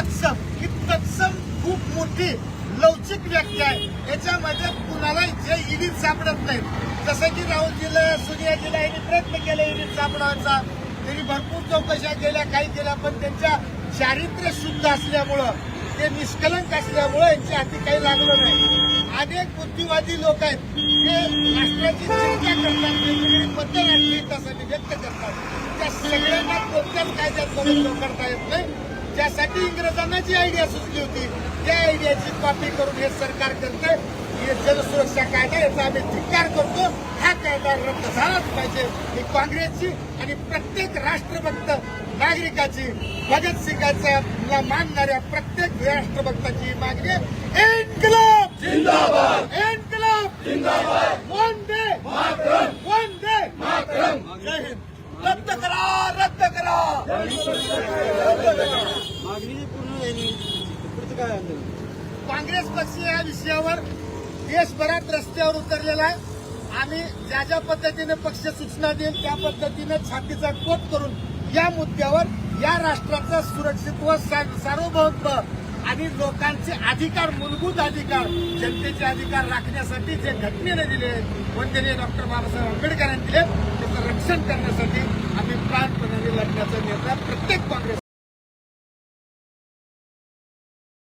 तत्सम ही तत्सम खूप मोठी लवचिक व्यक्ती आहे. याच्यामध्ये कुणाला जे इडीत सापडत नाही जसं की राहुलजीला सोनियाजीला यांनी प्रयत्न केले इडीत सापडायचा. त्यांनी भरपूर चौकशा केल्या काही केल्या पण त्यांच्या चारित्र्य शुद्ध असल्यामुळं ते निष्कलंक असल्यामुळं यांच्या हाती काही लागलं नाही. अनेक बुद्धिवादी लोक आहेत. ते राष्ट्राची चर्चा करतात वेगवेगळी मतं व्यक्त करतात त्या सगळ्यांना कोणत्याच कायद्यात बदल करता येत नाही. ज्यासाठी इंग्रजांना जी आयडिया सुचली होती त्या आयडियाची कॉपी करून हे सरकार करतंय. हे जनसुरक्षा कायदा याचा आम्ही धिक्कार करतो. हा कायदा रद्द झालाच पाहिजे. ही काँग्रेसची आणि प्रत्येक राष्ट्रभक्त नागरिकाची भगतसिंगाचा मानणाऱ्या प्रत्येक राष्ट्रभक्ताची मागणी. इन्कलाब! जिंदाबाद! इन्कलाब! जिंदाबाद! वंदे! मातरम! वंदे! मातरम! जय हिंद! रद्द करा! रद्द करा! मागणी पूर्ण झाली पुढचं काय आंदोलन काँग्रेस पक्ष या विषयावर देशभरात रस्त्यावर उतरलेला आहे. आम्ही ज्या ज्या पद्धतीने पक्ष सूचना देईल त्या पद्धतीने छातीचा कोट करून या मुद्द्यावर या राष्ट्राचं सुरक्षित्व सार्वभौमत्व आणि लोकांचे अधिकार मूलभूत अधिकार जनतेचे अधिकार राखण्यासाठी जे घटनेने दिले वंदनीय डॉक्टर बाबासाहेब आंबेडकरांनी दिले त्याचं रक्षण करण्यासाठी आम्ही प्राणपणाने लढण्याचा निर्णय प्रत्येक काँग्रेस